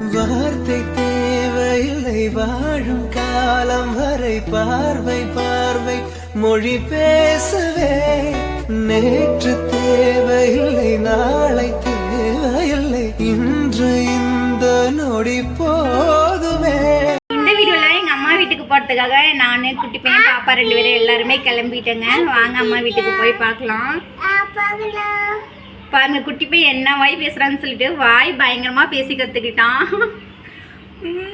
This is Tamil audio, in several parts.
வார்த்தை தேவையில்லை வாழும் காலம் வரை பார்வை பார்வை மொழி பேசவே நேற்று தேவையில்லை நாளை தேவையில்லை இன்று இந்த நொடி போதுமே. இந்த வீடியோவில் எங்கள் அம்மா வீட்டுக்கு போகிறதுக்காக நான் குட்டி பையன் பாப்பா ரெண்டு பேரும் எல்லாருமே கிளம்பிட்டேங்க. வாங்க அம்மா வீட்டுக்கு போய் பார்க்கலாம். பாருங்க குட்டி பையன் என்ன வாய் பேசுகிறான்னு சொல்லிட்டு வாய் பயங்கரமாக பேசி கற்றுக்கிட்டான்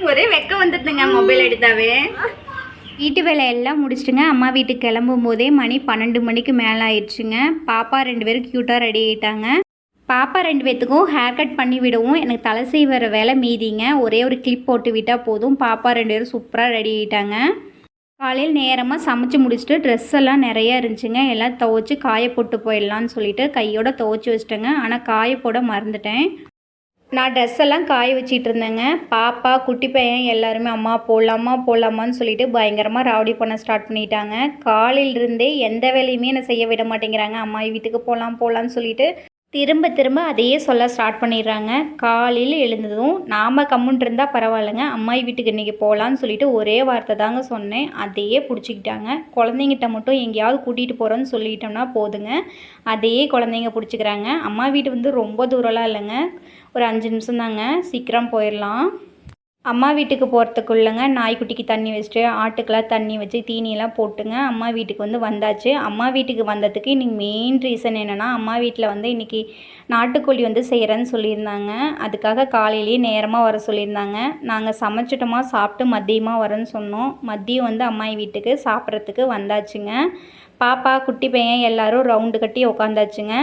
ஒரே வெக்க வந்துட்டுங்க மொபைல் எடுத்தாவே. வீட்டு வேலையெல்லாம் முடிச்சுட்டுங்க அம்மா வீட்டுக்கு கிளம்பும் போதே மணி பன்னெண்டு மணிக்கு மேலே ஆயிடுச்சுங்க. பாப்பா ரெண்டு பேரும் க்யூட்டாக ரெடி ஆகிட்டாங்க பாப்பா ரெண்டு பேர்த்துக்கும் ஹேர் கட் பண்ணி விடவும் எனக்கு தலை செய்வர வேலை மீதிங்க. ஒரே ஒரு கிளிப் போட்டு விட்டால் போதும். பாப்பா ரெண்டு பேரும் சூப்பராக ரெடி ஆகிட்டாங்க காலையில் நேரமாக சமைச்சு முடிச்சுட்டு ட்ரெஸ் எல்லாம் நிறையா இருந்துச்சுங்க. எல்லாம் துவைச்சி காய போட்டு போயிடலான்னு சொல்லிட்டு கையோட துவைச்சி வச்சிட்டேங்க. ஆனால் காய போட மறந்துட்டேன். நான் ட்ரெஸ் எல்லாம் காய வச்சிட்டு இருந்தேங்க. பாப்பா குட்டி பையன் எல்லாருமே அம்மா போடலாமா போடலாமான்னு சொல்லிட்டு பயங்கரமாக ராவடி பண்ண ஸ்டார்ட் பண்ணிட்டாங்க. காலையிலிருந்தே எந்த வேலையுமே என்னை செய்ய விட மாட்டேங்கிறாங்க. அம்மா வீட்டுக்கு போகலாம் போகலான்னு சொல்லிட்டு திரும்ப திரும்ப அதையே சொல்ல ஸ்டார்ட் பண்ணிடுறாங்க. காலையில் எழுந்ததும் நாம் கம்முன் இருந்தால் பரவாயில்லைங்க அம்மாயி வீட்டுக்கு இன்றைக்கி போகலான்னு சொல்லிட்டு ஒரே வார்த்தை தாங்க சொன்னேன். அதையே பிடிச்சிக்கிட்டாங்க. குழந்தைங்கிட்ட மட்டும் எங்கேயாவது கூட்டிகிட்டு போகிறோன்னு சொல்லிட்டோம்னா போதுங்க. அதையே குழந்தைங்க பிடிச்சிக்கிறாங்க. அம்மா வீடு வந்து ரொம்ப தூரம்லாம் இல்லைங்க. ஒரு அஞ்சு நிமிஷம் தாங்க. சீக்கிரம் போயிடலாம். அம்மா வீட்டுக்கு போகிறதுக்குள்ளங்க நாய்க்குட்டிக்கு தண்ணி வச்சுட்டு ஆட்டுக்கெல்லாம் தண்ணி வச்சு தீனியெல்லாம் போட்டுங்க. அம்மா வீட்டுக்கு வந்து வந்தாச்சு. அம்மா வீட்டுக்கு வந்ததுக்கு இன்றைக்கி மெயின் ரீசன் என்னென்னா அம்மா வீட்டில் வந்து இன்றைக்கி நாட்டுக்கோழி வந்து செய்கிறேன்னு சொல்லியிருந்தாங்க. அதுக்காக காலையிலேயே நேரமாக வர சொல்லியிருந்தாங்க. நாங்கள் சமைச்சிட்டோமா சாப்பிட்டு மதியமாக வரேன்னு சொன்னோம். மதியம் வந்து அம்மா வீட்டுக்கு சாப்பிட்றதுக்கு வந்தாச்சுங்க. பாப்பா குட்டி பையன் எல்லோரும் ரவுண்டு கட்டி உக்காந்தாச்சுங்க.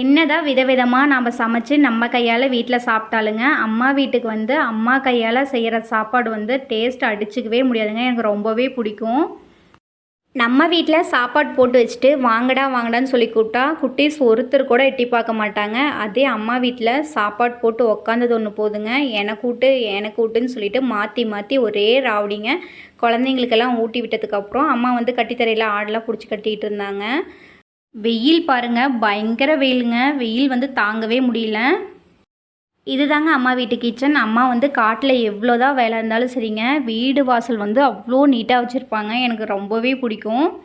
என்னதான் விதவிதமாக நாம் சமைச்சு நம்ம கையால் வீட்டில் சாப்பிட்டாலுங்க அம்மா வீட்டுக்கு வந்து அம்மா கையால் செய்கிற சாப்பாடு வந்து டேஸ்ட் அடிச்சுக்கவே முடியாதுங்க. எனக்கு ரொம்பவே பிடிக்கும். நம்ம வீட்டில் சாப்பாடு போட்டு வச்சுட்டு வாங்கடா வாங்கடான்னு சொல்லி கூப்பிட்டா குட்டீஸ் ஒருத்தர் கூட எட்டி பார்க்க மாட்டாங்க. அதே அம்மா வீட்டில் சாப்பாடு போட்டு உக்காந்தது ஒன்று போதுங்க. எனக்கு கூட்டு எனக்கு கூட்டுன்னு சொல்லிட்டு மாற்றி மாற்றி ஒரே ராவடிங்க. குழந்தைங்களுக்கெல்லாம் ஊட்டி விட்டதுக்கப்புறம் அம்மா வந்து கட்டித்தரையில் ஆடெலாம் பிடிச்சி கட்டிகிட்டு இருந்தாங்க. வெயில் பாருங்க பயங்கர வெயிலுங்க. வெயில் வந்து தாங்கவே முடியல. இதுதாங்க அம்மா வீட்டு கிச்சன். அம்மா வந்து காட்டில் எவ்வளோதான் வேலை இருந்தாலும் சரிங்க. வீடு வாசல் வந்து அவ்வளோ நீட்டாக வச்சுருப்பாங்க. எனக்கு ரொம்பவே பிடிக்கும்.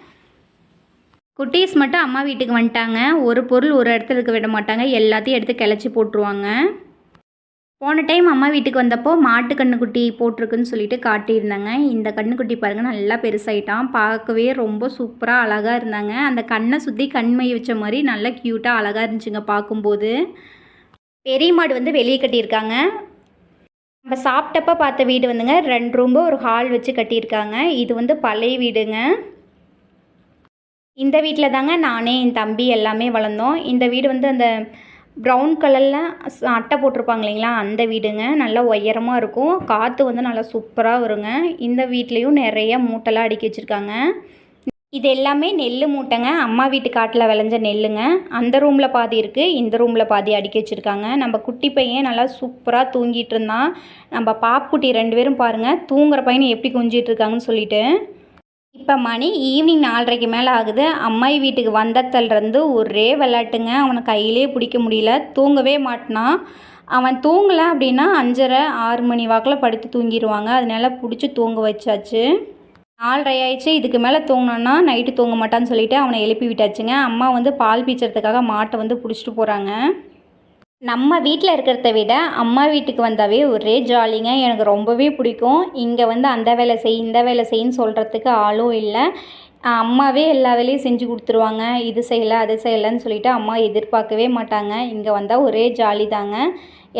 குட்டீஸ் மட்டும் அம்மா வீட்டுக்கு வந்துட்டாங்க. ஒரு பொருள் ஒரு இடத்துல இருக்க விட மாட்டாங்க. எல்லாத்தையும் எடுத்து கிளச்சி போட்டுருவாங்க. போன டைம் அம்மா வீட்டுக்கு வந்தப்போ மாட்டு கண்ணுக்குட்டி போட்டிருக்குன்னு சொல்லிட்டு காட்டியிருந்தாங்க. இந்த கண்ணுக்குட்டி பாருங்கள் நல்லா பெருசாயிட்டான். பார்க்கவே ரொம்ப சூப்பராக அழகாக இருந்தாங்க. அந்த கண்ணை சுற்றி கண்மை வச்ச மாதிரி நல்லா க்யூட்டாக அழகாக இருந்துச்சுங்க பார்க்கும்போது. பெரிய மாடு வந்து வெளியே கட்டியிருக்காங்க. நம்ம சாப்பிட்டப்ப பார்த்த வீடு வந்துங்க ரெண்டு ரூம்பு ஒரு ஹால் வச்சு கட்டியிருக்காங்க. இது வந்து பழைய வீடுங்க. இந்த வீட்டில் தாங்க நானே என் தம்பி எல்லாமே வளர்ந்தோம். இந்த வீடு வந்து அந்த ப்ரௌன் கலரில் அட்டை போட்டிருப்பாங்க இல்லைங்களா அந்த வீடுங்க. நல்லா உயரமாக இருக்கும். காற்று வந்து நல்லா சூப்பராக வருங்க. இந்த வீட்லேயும் நிறைய மூட்டைலாம் அடுக்கி வச்சுருக்காங்க. இது எல்லாமே நெல் மூட்டைங்க. அம்மா வீட்டு காட்டில் விளைஞ்ச நெல்லுங்க. அந்த ரூமில் பாதி இருக்குது இந்த ரூமில் பாதி அடுக்கி வச்சுருக்காங்க. நம்ம குட்டி பையன் நல்லா சூப்பராக தூங்கிட்டு இருந்தான். நம்ம பாப்புக்குட்டி ரெண்டு பேரும் பாருங்கள் தூங்குற பையனை எப்படி குஞ்சிட்டு இருக்காங்கன்னு சொல்லிட்டு. இப்போ மணி ஈவினிங் நாலரைக்கு மேலே ஆகுது. அம்மாயி வீட்டுக்கு வந்தத்துலேருந்து ஒரே விளாட்டுங்க அவனை கையிலே பிடிக்க முடியல. தூங்கவே மாட்டினான் அவன் தூங்கலை அப்படின்னா அஞ்சரை ஆறு மணி வாக்கில் படுத்து தூங்கிடுவாங்க அதனால பிடிச்சி தூங்க வச்சாச்சு. நாலரை ஆயிடுச்சு. இதுக்கு மேலே தூங்கினோன்னா நைட்டு தூங்க மாட்டான்னு சொல்லிவிட்டு அவனை எழுப்பி விட்டாச்சுங்க. அம்மா வந்து பால் பீச்சறதுக்காக மாட்டை வந்து பிடிச்சிட்டு போகிறாங்க நம்ம வீட்டில் இருக்கிறத விட அம்மா வீட்டுக்கு வந்தாவே ஒரே ஜாலிங்க எனக்கு ரொம்பவே பிடிக்கும். இங்கே வந்து அந்த வேலை செய் இந்த வேலை செய்யின்னு சொல்கிறதுக்கு ஆளும் இல்லை. அம்மாவே எல்லா வேலையும் செஞ்சு கொடுத்துருவாங்க. இது செய்யலை அது செய்யலைன்னு சொல்லிட்டு அம்மா எதிர்பார்க்கவே மாட்டாங்க. இங்கே வந்தால் ஒரே ஜாலி தாங்க.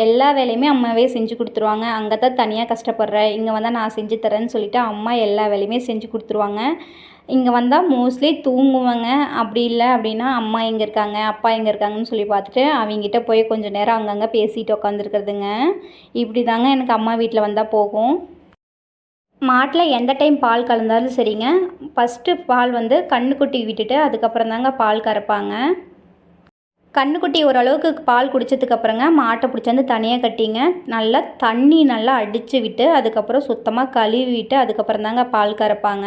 எல்லா வேலையுமே அம்மாவே செஞ்சு கொடுத்துருவாங்க. அங்கே தான் தனியாக கஷ்டப்படுறேன் இங்கே வந்தால் நான் செஞ்சு தரேன்னு சொல்லிட்டு அம்மா எல்லா வேலையுமே செஞ்சு கொடுத்துருவாங்க. இங்கே வந்தால் மோஸ்ட்லி தூங்குவாங்க. அப்படி இல்லை அப்படின்னா அம்மா எங்கே இருக்காங்க அப்பா எங்கே இருக்காங்கன்னு சொல்லி பார்த்துட்டு அவங்ககிட்ட போய் கொஞ்சம் நேரம் அங்கங்கே பேசிட்டு உட்காந்துருக்குறதுங்க இப்படி தாங்க எனக்கு அம்மா வீட்டில் வந்தால் போகும். மாட்டில் எந்த டைம் பால் கலந்தாலும் சரிங்க. ஃபஸ்ட்டு பால் வந்து கண்ணுக்குட்டி விட்டுட்டு அதுக்கப்புறம் தாங்க பால் கறப்பாங்க. கண்ணுக்குட்டி ஓரளவுக்கு பால் குடித்ததுக்கப்புறங்க மாட்டை பிடிச்சாந்து தனியாக கட்டிங்க. நல்லா தண்ணி நல்லா அடித்து விட்டு அதுக்கப்புறம் சுத்தமாக கழுவி விட்டு அதுக்கப்புறம் தாங்க பால் கறப்பாங்க.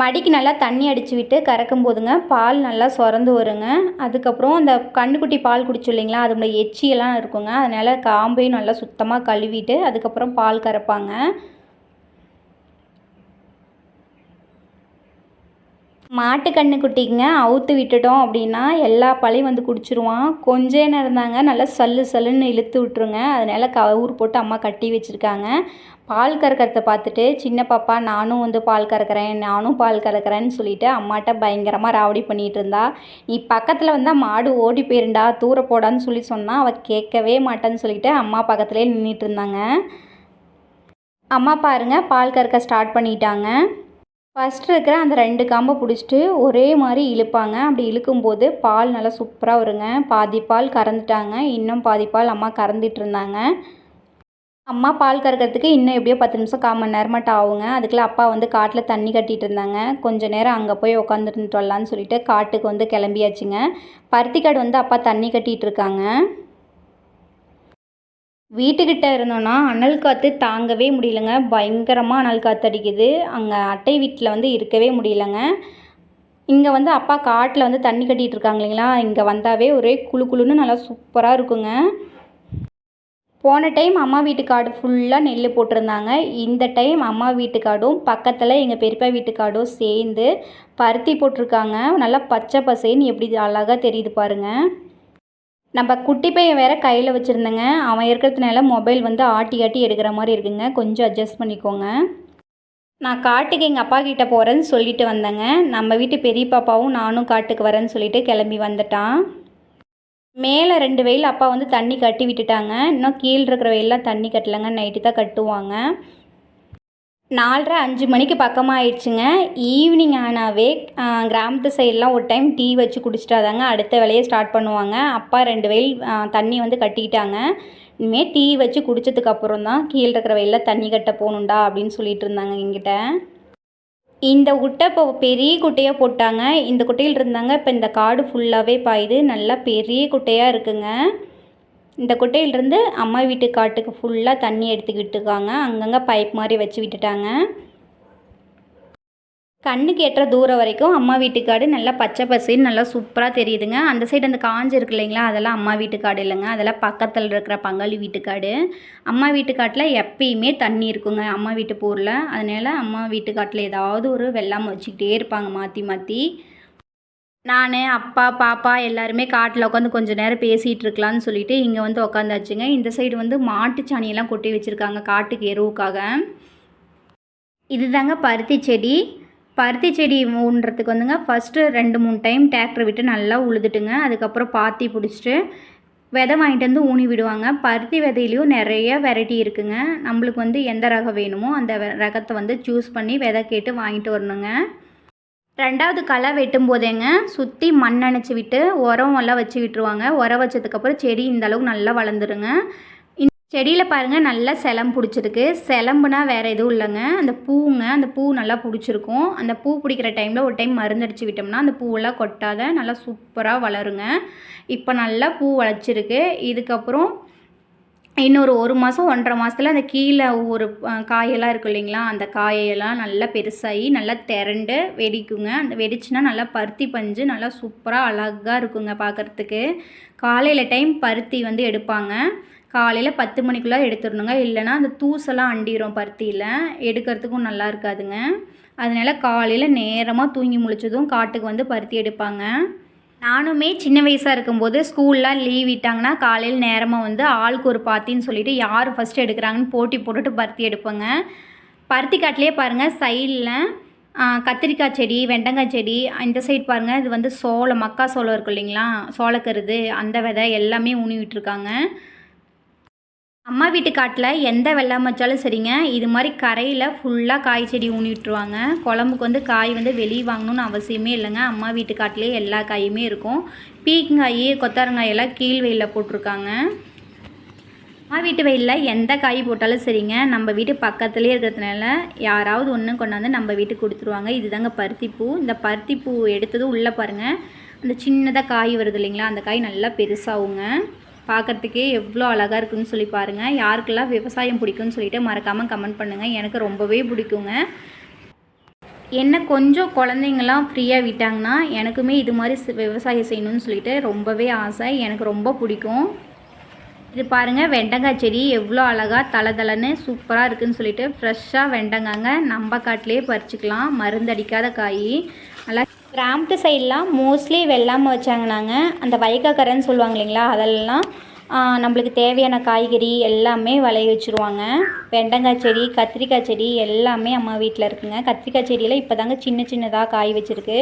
மடிக்கு நல்லா தண்ணி அடித்து விட்டு கறக்கும் போதுங்க. பால் நல்லா சுரந்து வருங்க. அதுக்கப்புறம் அந்த கண்ணுக்குட்டி பால் குடிச்சோம் இல்லைங்களா? அதோட எச்சியெல்லாம் இருக்குங்க. அதனால் காம்பையும் நல்லா சுத்தமாக கழுவிட்டு அதுக்கப்புறம் பால் கறப்பாங்க. மாட்டு கண்ணுக்குட்டிங்க அவுத்து விட்டுட்டோம் அப்படின்னா எல்லா பழையும் வந்து குடிச்சிருவான். கொஞ்ச நேரம் தாங்க நல்லா சல்லு சல்லுன்னு இழுத்து விட்டுருங்க. அதனால் கவுர் போட்டு அம்மா கட்டி வச்சுருக்காங்க. பால் கறக்கிறத பார்த்துட்டு சின்ன பாப்பா நானும் வந்து பால் கறக்கிறேன் நானும் பால் கறக்கிறேன்னு சொல்லிட்டு அம்மாட்ட பயங்கரமாக ராவடி பண்ணிகிட்டு இருந்தா. நீ பக்கத்தில் வந்தால் மாடு ஓடி போயிருண்டா தூர போடான்னு சொல்லி சொன்னால் அவள் கேட்கவே மாட்டேன்னு சொல்லிட்டு அம்மா பக்கத்துலேயே நின்றுட்டு இருந்தாங்க. அம்மா பாருங்கள் பால் கறக்க ஸ்டார்ட் பண்ணிட்டாங்க. ஃபஸ்ட்டு இருக்கிற அந்த ரெண்டு காம்பை பிடிச்சிட்டு ஒரே மாதிரி இழுப்பாங்க. அப்படி இழுக்கும்போது பால் நல்லா சூப்பராக வருங்க. பாதி பால் கறந்துட்டாங்க. இன்னும் பாதி பால் அம்மா கறந்துட்டு இருந்தாங்க. அம்மா பால் கறக்கிறதுக்கு இன்னும் எப்படியோ பத்து நிமிஷம் கால் மணி நேரமாட்ட ஆகுங்க அதுக்குள்ளே அப்பா வந்து காட்டில் தண்ணி கட்டிகிட்டு இருந்தாங்க. கொஞ்சம் நேரம் அங்கே போய் உட்காந்துட்டு வரலான்னு சொல்லிட்டு காட்டுக்கு வந்து கிளம்பியாச்சுங்க. பருத்திக்காடு வந்து அப்பா தண்ணி கட்டிகிட்டு இருக்காங்க. வீட்டுக்கிட்ட இருந்தோன்னா அனல் காற்று தாங்கவே முடியலங்க. பயங்கரமாக அனல் காற்று அடிக்குது. அங்கே அட்டை வீட்டில் வந்து இருக்கவே முடியலங்க. இங்கே வந்து அப்பா காட்டில் வந்து தண்ணி கட்டிகிட்டு இருக்காங்க இல்லைங்களா? இங்கே வந்தாவே ஒரே குழு குழுன்னு நல்லா சூப்பராக இருக்குங்க. போன டைம் அம்மா வீட்டு காடு ஃபுல்லாக நெல் போட்டிருந்தாங்க. இந்த டைம் அம்மா வீட்டு காடும் பக்கத்தில் எங்கள் பெரியப்பா வீட்டு காடும் சேர்ந்து பருத்தி போட்டிருக்காங்க. நல்லா பச்சை பசைன்னு எப்படி அழகாக தெரியுது பாருங்கள் நம்ம குட்டி பையன் வேற கையில் வச்சுருந்தேங்க. அவன் இருக்கிறதுனால மொபைல் வந்து ஆட்டி ஆட்டி எடுக்கிற மாதிரி இருக்குங்க. கொஞ்சம் அட்ஜஸ்ட் பண்ணிக்கோங்க. நான் காட்டுக்கு எங்கள் அப்பா கிட்டே போகிறேன்னு சொல்லிட்டு வந்தேங்க. நம்ம வீட்டு பெரிய பாப்பாவும் நானும் காட்டுக்கு வரேன்னு சொல்லிட்டு கிளம்பி வந்துட்டான். மேலே ரெண்டு வெயில் அப்பா வந்து தண்ணி கட்டி விட்டுட்டாங்க. இன்னும் கீழே இருக்கிற வெயிலெலாம் தண்ணி கட்டலைங்க. நைட்டு தான் கட்டுவாங்க. நாலரை அஞ்சு மணிக்கு பக்கமாக ஆயிடுச்சுங்க ஈவினிங் ஆனாவே கிராமத்து சைட்லாம் ஒரு டைம் டீ வச்சு குடிச்சிட்டாதாங்க. அடுத்த வேலையை ஸ்டார்ட் பண்ணுவாங்க. அப்பா ரெண்டு வெயில் தண்ணி வந்து கட்டிக்கிட்டாங்க. இனிமேல் டீ வச்சு குடித்ததுக்கப்புறம் தான் கீழே இருக்கிற வெயிலில் தண்ணி கட்ட போகணுண்டா அப்படின்னு சொல்லிட்டு இருந்தாங்க எங்கிட்ட இந்த குட்டை இப்போ பெரிய குட்டையாக போட்டாங்க. இந்த குட்டையில் இருந்தாங்க. இப்போ இந்த காடு ஃபுல்லாகவே பாயுது. நல்லா பெரிய குட்டையாக இருக்குங்க. இந்த குட்டையிலிருந்து அம்மா வீட்டு காட்டுக்கு ஃபுல்லாக தண்ணி எடுத்துக்கிட்டு இருக்காங்க. அங்கங்கே பைப் மாதிரி வச்சு விட்டுட்டாங்க. கண்ணுக்கு எட்டுற தூரம் வரைக்கும் அம்மா வீட்டுக்காடு நல்லா பச்சை பசின்னு நல்லா சூப்பராக தெரியுதுங்க. அந்த சைடு அந்த காஞ்சு இருக்கு இல்லைங்களா? அதெல்லாம் அம்மா வீட்டு காடு இல்லைங்க. அதெல்லாம் பக்கத்தில் இருக்கிற பங்காளி வீட்டுக்காடு. அம்மா வீட்டுக்காட்டில் எப்பயுமே தண்ணி இருக்குங்க. அம்மா வீட்டு போரில். அதனால அம்மா வீட்டுக்காட்டில் ஏதாவது ஒரு வெள்ளாமை வச்சுக்கிட்டே இருப்பாங்க. மாற்றி மாற்றி நான் அப்பா பாப்பா எல்லாருமே காட்டில் உட்காந்து கொஞ்சம் நேரம் பேசிகிட்டு இருக்கலாம்னு சொல்லிட்டு இங்கே வந்து உட்காந்தாச்சுங்க. இந்த சைடு வந்து மாட்டுச்சாணியெல்லாம் கொட்டி வச்சுருக்காங்க. காட்டுக்கு எருவுக்காக. இதுதாங்க பருத்தி செடி. பருத்தி செடி ஊன்றதுக்கு வந்துங்க ஃபஸ்ட்டு ரெண்டு மூணு டைம் டிராக்டர் விட்டு நல்லா உழுதுட்டுங்க. அதுக்கப்புறம் பாத்தி பிடிச்சிட்டு விதை வாங்கிட்டு வந்து ஊனி விடுவாங்க. பருத்தி விதையிலையும் நிறைய வெரைட்டி இருக்குங்க. நம்மளுக்கு வந்து எந்த ரகம் வேணுமோ அந்த ரகத்தை வந்து சூஸ் பண்ணி விதை கேட்டு வாங்கிட்டு வரணுங்க. ரெண்டாவது களை வெட்டும் போதேங்க சுற்றி மண் அணைச்சி விட்டு உரம் எல்லாம் வச்சு விட்டுருவாங்க. உரம் வச்சதுக்கப்புறம் செடி இந்த அளவுக்கு நல்லா வளர்ந்துருங்க. செடியில் பாருங்கள் நல்லா சிலம் பிடிச்சிருக்கு. சிலம்புனா வேறு எதுவும் இல்லைங்க. அந்த பூங்க அந்த பூ நல்லா பிடிச்சிருக்கும். அந்த பூ பிடிக்கிற டைமில் ஒரு டைம் மருந்தடிச்சு விட்டோம்னா அந்த பூவெல்லாம் கொட்டாத நல்லா சூப்பராக வளருங்க. இப்போ நல்லா பூ வளைச்சிருக்கு இதுக்கப்புறம் இன்னொரு ஒரு மாதம் ஒன்றரை மாதத்துல அந்த கீழே ஒரு காயெல்லாம் இருக்கும் இல்லைங்களா? அந்த காயெல்லாம் நல்லா பெருசாகி நல்லா திரண்டு வெடிக்குங்க. அந்த வெடிச்சுன்னா நல்லா பருத்தி பஞ்சு நல்லா சூப்பராக அழகாக இருக்குங்க பார்க்குறதுக்கு காலையில் டைம் பருத்தி வந்து எடுப்பாங்க. காலையில் பத்து மணிக்குள்ளே எடுத்துடணுங்க. இல்லைன்னா அந்த தூசெல்லாம் அண்டிரும் பருத்தியில். எடுக்கிறதுக்கும் நல்லா இருக்காதுங்க. அதனால் காலையில் நேரமாக தூங்கி முழிச்சதும் காட்டுக்கு வந்து பருத்தி எடுப்பாங்க. நானுமே சின்ன வயசாக இருக்கும்போது ஸ்கூல்லாம் லீவ் விட்டாங்கன்னா காலையில் நேரமாக வந்து ஆளுக்கு ஒரு பாத்தின்னு சொல்லிவிட்டு யார் ஃபஸ்ட்டு எடுக்கிறாங்கன்னு போட்டி போட்டுட்டு பருத்தி எடுப்பேங்க. பருத்தி காட்டிலே பாருங்கள் சைடில் கத்திரிக்காய் செடி வெண்டங்காய் செடி இந்த சைடு பாருங்கள் இது வந்து சோளம் மக்கா சோளம் இருக்கும் இல்லைங்களா? சோளக்கருது அந்த விதை எல்லாமே ஊனி விட்டுருக்காங்க. அம்மா வீட்டு காட்டில் எந்த வெள்ளாமை வச்சாலும் சரிங்க. இது மாதிரி கரையில் ஃபுல்லாக காய் செடி ஊனி விட்டுருவாங்க. குழம்புக்கு வந்து காய் வந்து வெளியே வாங்கணும்னு அவசியமே இல்லைங்க. அம்மா வீட்டு காட்டிலே எல்லா காயுமே இருக்கும். பீக்கங்காய் கொத்தரங்காய் எல்லாம் கீழ் வெயிலில் போட்டிருக்காங்க. அம்மா வீட்டு வெயிலில் எந்த காய் போட்டாலும் சரிங்க. நம்ம வீட்டு பக்கத்துலேயே இருக்கிறதுனால யாராவது ஒன்று கொண்டாந்து நம்ம வீட்டுக்கு கொடுத்துருவாங்க. இதுதாங்க பருத்திப்பூ. இந்த பருத்திப்பூ எடுத்ததும் உள்ளே பாருங்கள் அந்த சின்னதாக காய் வருது இல்லைங்களா? அந்த காய் நல்லா பெருசாகுங்க. பார்க்கறதுக்கே எவ்வளோ அழகாக இருக்குன்னு சொல்லி பாருங்கள் யாருக்கெல்லாம் விவசாயம் பிடிக்கும்னு சொல்லிட்டு மறக்காமல் கமெண்ட் பண்ணுங்கள் எனக்கு ரொம்பவே பிடிக்குங்க. என்ன கொஞ்சம் குழந்தைங்களாம் ஃப்ரீயாக விட்டாங்கன்னா எனக்குமே இது மாதிரி விவசாயம் செய்யணும்னு சொல்லிட்டு ரொம்பவே ஆசை. எனக்கு ரொம்ப பிடிக்கும். இது பாருங்கள் வெண்டங்காய் செடி எவ்வளோ அழகாக தலை தலைன்னு சூப்பராக இருக்குன்னு சொல்லிட்டு ஃப்ரெஷ்ஷாக வெண்டங்காங்க. நம்ம காட்டிலே பறிச்சுக்கலாம். மருந்தடிக்காத காய். நல்லா கிராமத்து சைட்லாம் மோஸ்ட்லி வெள்ளாமல் வச்சாங்கனாங்க. அந்த வைக்காக்கரைன்னு சொல்லுவாங்க இல்லைங்களா அதெல்லாம் நம்மளுக்கு தேவையான காய்கறி எல்லாமே விளைய வச்சுருவாங்க. வெண்டங்காய் செடி கத்திரிக்காய் செடி எல்லாமே அம்மா வீட்டில் இருக்குங்க. கத்திரிக்காய் செடியில் இப்போ தாங்க சின்ன சின்னதாக காய் வச்சுருக்கு.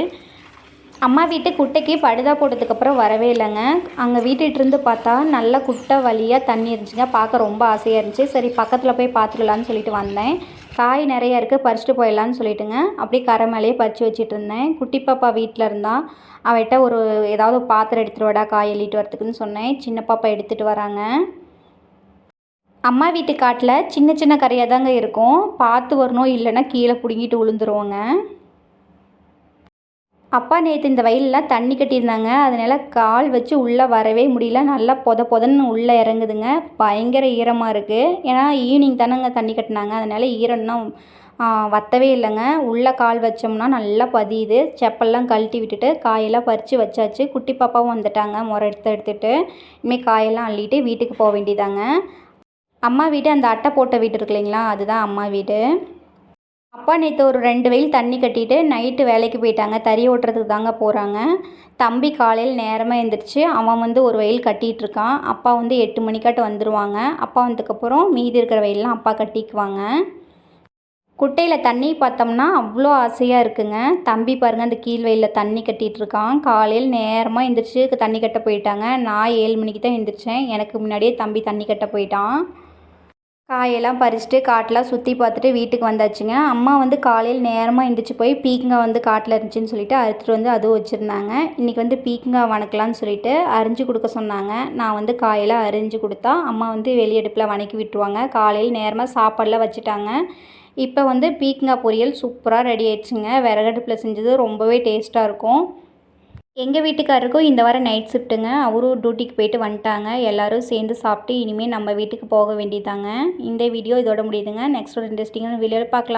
அம்மா வீட்டு குட்டைக்கு படுதா போட்டதுக்கப்புறம் வரவே இல்லைங்க. அங்கே வீட்டுகிட்டருந்து பார்த்தா நல்ல குட்டை வழியாக தண்ணி இருந்துச்சுங்க. பார்க்க ரொம்ப ஆசையாக இருந்துச்சு. சரி பக்கத்தில் போய் பார்த்துக்கலான்னு சொல்லிட்டு வந்தேன். காய் நிறையா இருக்குது பறிச்சுட்டு போயிடலான்னு சொல்லிட்டுங்க. அப்படியே கரை மேலேயே பறித்து வச்சுட்டு இருந்தேன் குட்டி பாப்பா வீட்டில் இருந்தால் அவட்ட ஒரு ஏதாவது பாத்திரம் எடுத்துகிட்டு வாடா காய் எழுதிட்டு வரத்துக்குன்னு சொன்னேன். சின்ன பாப்பா எடுத்துகிட்டு வராங்க. அம்மா வீட்டு காட்டில் சின்ன சின்ன கரையாக தாங்க இருக்கும். பார்த்து வரணும் இல்லைன்னா கீழே பிடுங்கிட்டு விழுந்துருவோங்க அப்பா நேற்று இந்த வயல்லாம் தண்ணி கட்டியிருந்தாங்க. அதனால் கால் வச்சு உள்ளே வரவே முடியல. நல்லா பொத பொதன்னு உள்ளே இறங்குதுங்க. பயங்கர ஈரமாக இருக்குது ஏன்னா ஈவினிங் தானேங்க தண்ணி கட்டினாங்க. அதனால் ஈரம்னா வத்தவே இல்லைங்க. உள்ளே கால் வச்சோம்னா நல்லா பதியுது. செப்பல்லாம் கழட்டி விட்டுட்டு காயெல்லாம் பறித்து வச்சாச்சு. குட்டி பாப்பாவும் வந்துட்டாங்க. முறை எடுத்து எடுத்துட்டு. இனிமேல் காயெல்லாம் அள்ளிட்டு வீட்டுக்கு போக வேண்டியதாங்க. அம்மா வீடு அந்த அட்டை போட்ட வீடு இருக்கு இல்லைங்களா? அதுதான் அம்மா வீடு. அப்பா நேற்று ஒரு ரெண்டு வெயில் தண்ணி கட்டிட்டு நைட்டு வேலைக்கு போயிட்டாங்க. தறி ஓட்டுறதுக்கு தாங்க போகிறாங்க தம்பி காலையில் நேரமாக எழுந்திரிச்சு அவன் வந்து ஒரு வெயில் கட்டிகிட்டு இருக்கான் அப்பா வந்து எட்டு மணிக்காட்டு வந்துடுவாங்க அப்பா வந்ததுக்கப்புறம் மீதி இருக்கிற வெயிலெலாம் அப்பா கட்டிக்குவாங்க. குட்டையில் தண்ணி பார்த்தோம்னா அவ்வளோ ஆசையாக இருக்குங்க. தம்பி பாருங்கள் அந்த கீழ் வெயிலில் தண்ணி கட்டிகிட்டு இருக்கான் காலையில் நேரமாக எந்திரிச்சு தண்ணி கட்ட போயிட்டாங்க. நான் ஏழு மணிக்கு தான் எழுந்திரிச்சேன் எனக்கு முன்னாடியே தம்பி தண்ணி கட்ட போயிட்டான். காயெல்லாம் பறிச்சுட்டு காட்டெலாம் சுற்றி பார்த்துட்டு வீட்டுக்கு வந்தாச்சுங்க. அம்மா வந்து காலையில் நேரமாக எந்திரிச்சு போய் பீக்கங்காய் வந்து காட்டில் இருந்துச்சுன்னு சொல்லிட்டு அறுத்துட்டு வந்து அதுவும் வச்சுருந்தாங்க. இன்றைக்கி வந்து பீக்கங்காய் வணக்கலாம்னு சொல்லிட்டு அரிஞ்சு கொடுக்க சொன்னாங்க. நான் வந்து காயெல்லாம் அரிஞ்சு கொடுத்தா அம்மா வந்து வெளியடுப்பில் வணக்கி விட்டுருவாங்க. காலையில் நேரமாக சாப்பாடெலாம் வச்சுட்டாங்க. இப்போ வந்து பீக்கங்காய் பொரியல் சூப்பராக ரெடி ஆயிடுச்சுங்க. விறகடுப்பில் செஞ்சது ரொம்பவே டேஸ்ட்டாக இருக்கும். எங்கள் வீட்டுக்காரருக்கும் இந்த வாரம் நைட் ஷிஃப்ட்டுங்க அவரும் டியூட்டிக்கு போயிட்டு வந்துட்டாங்க. எல்லோரும் சேர்ந்து சாப்பிட்டு இனிமேல் நம்ம வீட்டுக்கு போக வேண்டியதாங்க இந்த வீடியோ இதோட முடியுதுங்க. நெக்ஸ்ட் ஒரு இன்ட்ரெஸ்டிங்கான வீடியோவில் பார்க்கலாம்.